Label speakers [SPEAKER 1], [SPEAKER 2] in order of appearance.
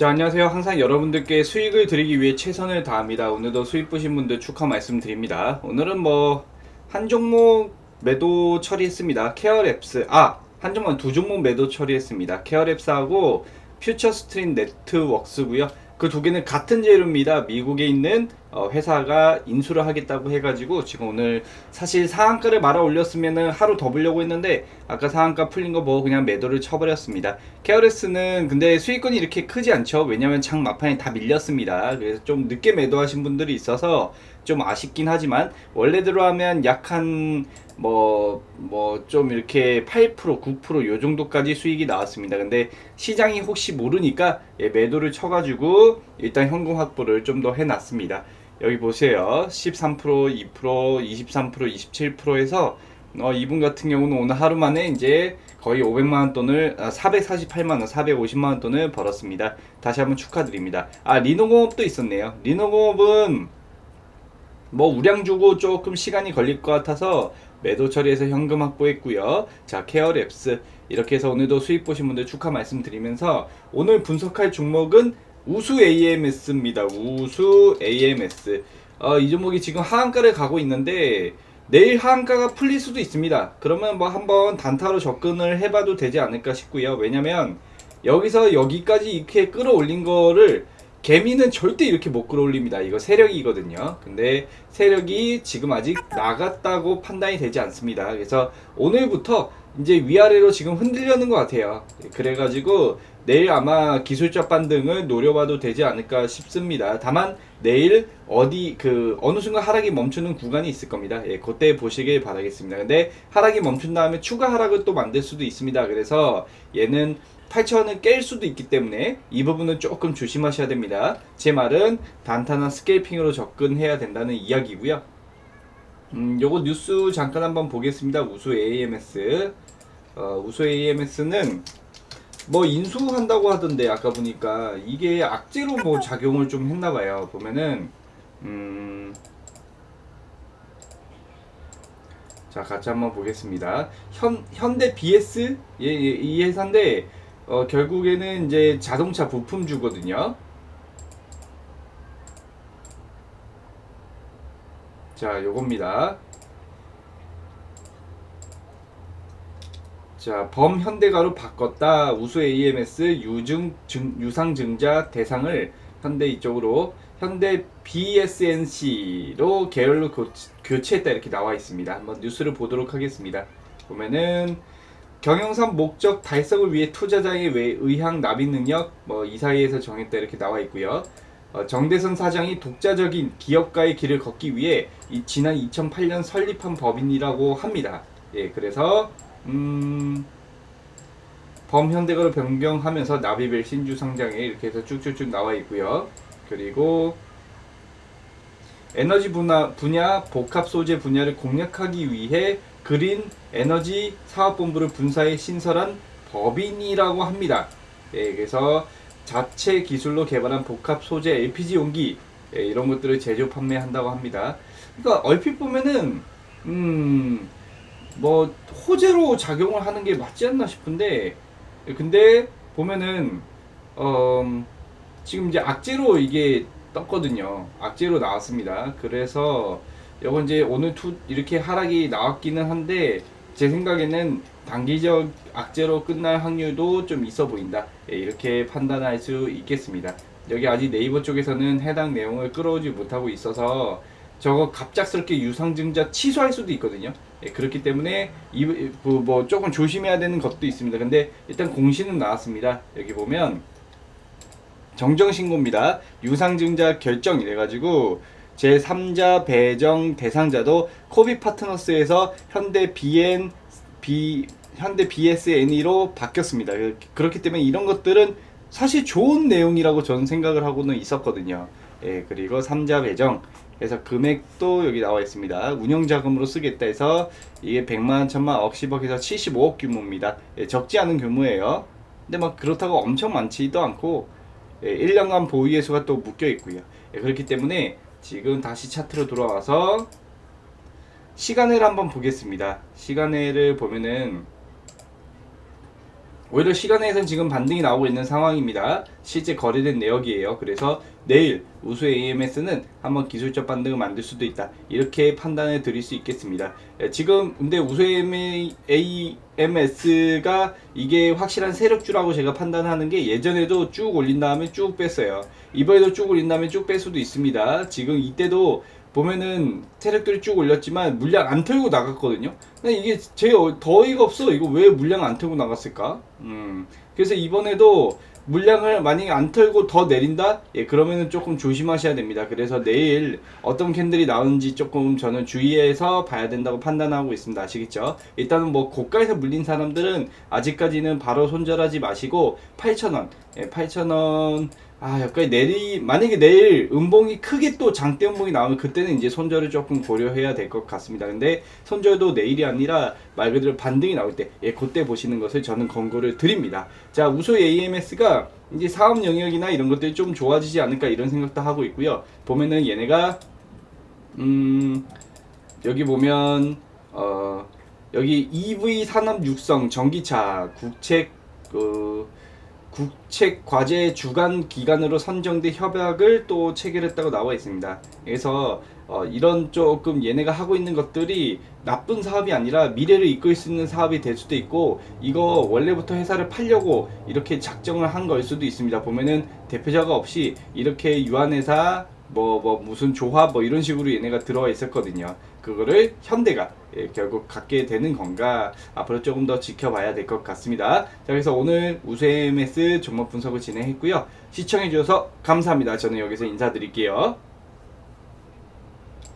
[SPEAKER 1] 자, 안녕하세요. 항상 여러분들께 수익을 드리기 위해 최선을 다합니다. 오늘도 수익 보신 분들 축하 말씀드립니다. 오늘은 뭐, 한 종목 매도 처리했습니다. 케어랩스. 아, 한 종목, 두 종목 매도 처리했습니다. 케어랩스하고 퓨처 스트린 네트웍스고요 그 두 개는 같은 재료입니다. 미국에 있는 어, 회사가 인수를 하겠다고 해가지고 지금 오늘 사실 상한가를 말아 올렸으면은 하루 더 보려고 했는데 아까 상한가 풀린 거 보고 그냥 매도를 쳐버렸습니다. 케어레스는 근데 수익권이 이렇게 크지 않죠. 왜냐면 장 막판에 다 밀렸습니다. 그래서 좀 늦게 매도하신 분들이 있어서 좀 아쉽긴 하지만 원래대로 하면 약한 뭐 뭐 좀 이렇게 8% 9%요 정도까지 수익이 나왔습니다. 근데 시장이 혹시 모르니까 예, 매도를 쳐가지고 일단 현금 확보를 좀 더 해놨습니다. 여기 보세요. 13%, 2%, 23%, 27%에서 어, 이분 같은 경우는 오늘 하루 만에 이제 거의 500만 원 돈을 아, 448만 원, 450만 원 돈을 벌었습니다. 다시 한번 축하드립니다. 아 리노공업도 있었네요. 리노공업은 뭐 우량 주고 조금 시간이 걸릴 것 같아서 매도 처리해서 현금 확보했고요. 자 케어랩스 이렇게 해서 오늘도 수익 보신 분들 축하 말씀드리면서 오늘 분석할 종목은 우수 AMS입니다. 우수 AMS. 어, 이 종목이 지금 하한가를 가고 있는데 내일 하한가가 풀릴 수도 있습니다. 그러면 뭐 한번 단타로 접근을 해봐도 되지 않을까 싶고요. 왜냐면 여기서 여기까지 이렇게 끌어올린 거를 개미는 절대 이렇게 못 끌어올립니다. 이거 세력이거든요. 근데 세력이 지금 아직 나갔다고 판단이 되지 않습니다. 그래서 오늘부터 이제 위아래로 지금 흔들려는 것 같아요. 그래가지고 내일 아마 기술적 반등을 노려봐도 되지 않을까 싶습니다. 다만 내일 어디 그 어느 순간 하락이 멈추는 구간이 있을 겁니다. 예, 그때 보시길 바라겠습니다. 근데 하락이 멈춘 다음에 추가 하락을 또 만들 수도 있습니다. 그래서 얘는 8천원을 깰 수도 있기 때문에 이 부분은 조금 조심하셔야 됩니다. 제 말은 단타나 스케이핑으로 접근해야 된다는 이야기고요. 음, 요거 뉴스 잠깐 한번 보겠습니다. 우수 AMS. 어, 우수 AMS는 뭐 인수한다고 하던데 아까 보니까 이게 악재로 뭐 작용을 좀 했나 봐요. 보면은 음 자, 같이 한번 보겠습니다. 현 현대 BS 예, 예, 이 회사인데 어, 결국에는 이제 자동차 부품 주거든요. 자, 요겁니다. 자, 범현대가로 바꿨다. 우수 AMS 유증 증, 유상 증자 대상을 현대 이쪽으로 현대 BSNC로 계열로 교, 교체 했다 이렇게 나와 있습니다. 한번 뉴스를 보도록 하겠습니다. 보면은 경영상 목적 달성을 위해 투자자의 외 의향 납입 능력 뭐 이사회에서 정했다 이렇게 나와 있고요. 어, 정대선 사장이 독자적인 기업가의 길을 걷기 위해 이 지난 2008년 설립한 법인이라고 합니다. 예, 그래서 음, 범현대가로 변경하면서 나비벨 신주 상장에 이렇게 해서 쭉쭉쭉 나와 있고요. 그리고 에너지 분야, 분야 복합 소재 분야를 공략하기 위해 그린 에너지 사업본부를 분사해 신설한 법인이라고 합니다. 예, 그래서 자체 기술로 개발한 복합 소재 LPG 용기 예, 이런 것들을 제조 판매한다고 합니다. 그러니까 얼핏 보면은 음. 뭐 호재로 작용을 하는 게 맞지 않나 싶은데 근데 보면은 어 지금 이제 악재로 이게 떴거든요. 악재로 나왔습니다. 그래서 이건 이제 오늘 투 이렇게 하락이 나왔기는 한데 제 생각에는 단기적 악재로 끝날 확률도 좀 있어 보인다. 예, 이렇게 판단할 수 있겠습니다. 여기 아직 네이버 쪽에서는 해당 내용을 끌어오지 못하고 있어서 저거 갑작스럽게 유상증자 취소할 수도 있거든요. 예, 그렇기 때문에 이, 그, 뭐 조금 조심해야 되는 것도 있습니다. 근데 일단 공시는 나왔습니다. 여기 보면 정정 신고입니다. 유상증자 결정 이래가지고 제 3자 배정 대상자도 코비 파트너스에서 현대 BN B 현대 BSNE로 바뀌었습니다. 그- 그렇기 때문에 이런 것들은 사실 좋은 내용이라고 저는 생각을 하고는 있었거든요. 예, 그리고 3자 배정 그래서 금액도 여기 나와 있습니다. 운영 자금으로 쓰겠다 해서 이게 100만, 1000만, 억십억에서 75억 규모입니다. 예, 적지 않은 규모예요. 근데 막 그렇다고 엄청 많지도 않고 예, 1년간 보유예 수가 또 묶여 있고요. 예, 그렇기 때문에 지금 다시 차트로 돌아와서 시간을 한번 보겠습니다. 시간을 보면은 오히려 시간에선 지금 반등이 나오고 있는 상황입니다. 실제 거래된 내역이에요. 그래서 내일 우수 AMS는 한번 기술적 반등을 만들 수도 있다. 이렇게 판단해 드릴 수 있겠습니다. 예, 지금 근데 우수 AMS가 이게 확실한 세력주라고 제가 판단하는 게 예전에도 쭉 올린 다음에 쭉 뺐어요. 이번에도 쭉 올린 다음에 쭉 뺄 수도 있습니다. 지금 이때도 보면은 세력들이 쭉 올렸지만 물량 안 털고 나갔거든요. 근데 이게 제 어- 더이가 없어. 이거 왜 물량 안 털고 나갔을까? 음. 그래서 이번에도 물량을 만약에 안 털고 더 내린다? 예, 그러면은 조금 조심하셔야 됩니다. 그래서 내일 어떤 캔들이 나오는지 조금 저는 주의해서 봐야 된다고 판단하고 있습니다. 아시겠죠? 일단은 뭐 고가에서 물린 사람들은 아직까지는 바로 손절하지 마시고 8,000원, 예, 8,000원 아, 여기까지 내리, 만약에 내일 음봉이 크게 또 장대 음봉이 나오면 그때는 이제 손절을 조금 고려해야 될 것 같습니다. 근데 손절도 내일이 아니라 말 그대로 반등이 나올 때, 예, 그때 보시는 것을 저는 권고를 드립니다. 자, 우소 AMS가 이제 사업 영역이나 이런 것들이 좀 좋아지지 않을까 이런 생각도 하고 있고요. 보면은 얘네가, 음, 여기 보면, 어, 여기 EV 산업 육성 전기차 국책, 그, 국책 과제 주간 기관으로 선정된 협약을 또 체결했다고 나와 있습니다. 그래서 어, 이런 조금 얘네가 하고 있는 것들이 나쁜 사업이 아니라 미래를 이끌 수 있는 사업이 될 수도 있고 이거 원래부터 회사를 팔려고 이렇게 작정을 한 걸 수도 있습니다. 보면은 대표자가 없이 이렇게 유한회사 뭐, 뭐, 무슨 조합, 뭐, 이런 식으로 얘네가 들어와 있었거든요. 그거를 현대가 예, 결국 갖게 되는 건가, 앞으로 조금 더 지켜봐야 될 것 같습니다. 자, 그래서 오늘 우수 MS 종목 분석을 진행했고요. 시청해주셔서 감사합니다. 저는 여기서 인사드릴게요.